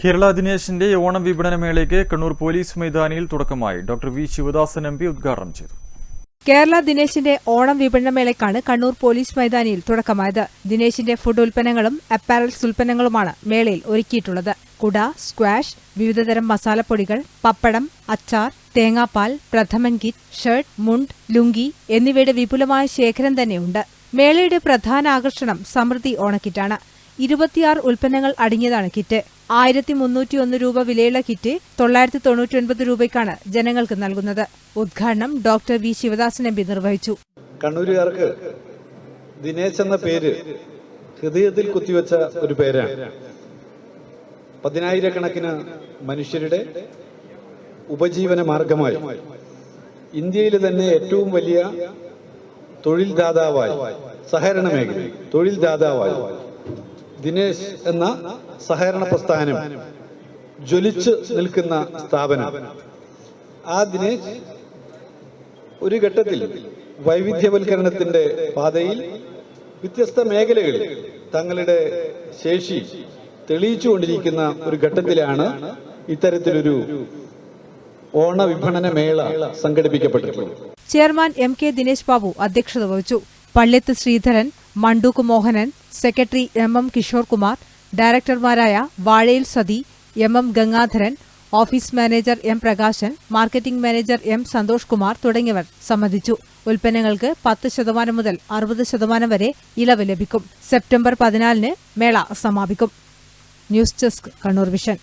കേരള ദിനേശിന്റെ ഓണം വിപണന മേളയ്ക്ക് കണ്ണൂർ പോലീസ് മൈതാനിയിൽ തുടക്കമായി. Doctor V Sivadasan M P ഉദ്ഘാടനം ചെയ്തു. കേരള ദിനേശിന്റെ ഓണം വിപണനമേളയ്ക്കാണ് കണ്ണൂർ പോലീസ് മൈതാനിയിൽ തുടക്കമായത്. ദിനേശിന്റെ ഫുഡ് ഉൽപ്പന്നങ്ങളും അപ്പാരൽസ് ഉൽപ്പന്നങ്ങളുമാണ് മേളയിൽ ഒരുക്കിയിട്ടുള്ളത്. കുട സ്ക്വാഷ് വിവിധതരം മസാലപ്പൊടികൾ പപ്പടം അച്ചാർ തേങ്ങാപ്പാൽ പ്രഥമൻ കിറ്റ് ഷർട്ട് മുണ്ട് ലുങ്കി എന്നിവയുടെ വിപുലമായ ശേഖരം തന്നെയുണ്ട്. മേളയുടെ പ്രധാന ആകർഷണം സമൃദ്ധി ഓണക്കിറ്റാണ്. ഇരുപത്തിയാറ് ഉൽപ്പന്നങ്ങൾ അടങ്ങിയതാണ് കിറ്റ്. ആയിരത്തി മുന്നൂറ്റിയൊന്ന് രൂപ വിലയുള്ള കിറ്റ് തൊള്ളായിരത്തി തൊണ്ണൂറ്റിയൊൻപത് രൂപയ്ക്കാണ് ജനങ്ങൾക്ക് നൽകുന്നത്. ഉദ്ഘാടനം doctor V Sivadasan M P നിർവഹിച്ചു. കണ്ണൂരുകാർക്ക് ദിനേശ് എന്ന പേര് ഹൃദയത്തിൽ കുത്തിവെച്ച ഒരു പേരാണ്. പതിനായിരക്കണക്കിന് മനുഷ്യരുടെ ഉപജീവന മാർഗമായി ഇന്ത്യയിലെ തന്നെ ഏറ്റവും വലിയ തൊഴിൽ ദാതാവായി സഹകരണ മേഖല തൊഴിൽ ദാതാവായി ദിനേശ് എന്ന സഹകരണ പ്രസ്ഥാനം ജ്വലിച്ച് നിൽക്കുന്ന സ്ഥാപനം. ആ ദിനേശ് ഒരു ഘട്ടത്തിൽ വൈവിധ്യവൽക്കരണത്തിന്റെ പാതയിൽ വ്യത്യസ്ത മേഖലകളിൽ തങ്ങളുടെ ശേഷി തെളിയിച്ചുകൊണ്ടിരിക്കുന്ന ഒരു ഘട്ടത്തിലാണ് ഇത്തരത്തിലൊരു ഓണ വിപണന മേള സംഘടിപ്പിക്കപ്പെട്ടിട്ടുള്ളത്. Chairman M K Dinesh Babu അധ്യക്ഷത വഹിച്ചു. Palliyath Sreedharan Mandookk Mohanan secretary M M Kishore Kumar ഡയറക്ടർമാരായ Vazhayil Sathi M M Gangadharan office manager M Prakashan marketing manager M Santhosh Kumar തുടങ്ങിയവർ സംബന്ധിച്ചു. ഉൽപ്പന്നങ്ങൾക്ക് പത്ത് ശതമാനം മുതൽ അറുപത് ശതമാനം വരെ ഇളവ് ലഭിക്കും. സെപ്റ്റംബർ പതിനാലിന് മേള സമാപിക്കും. News desk Kannur vision.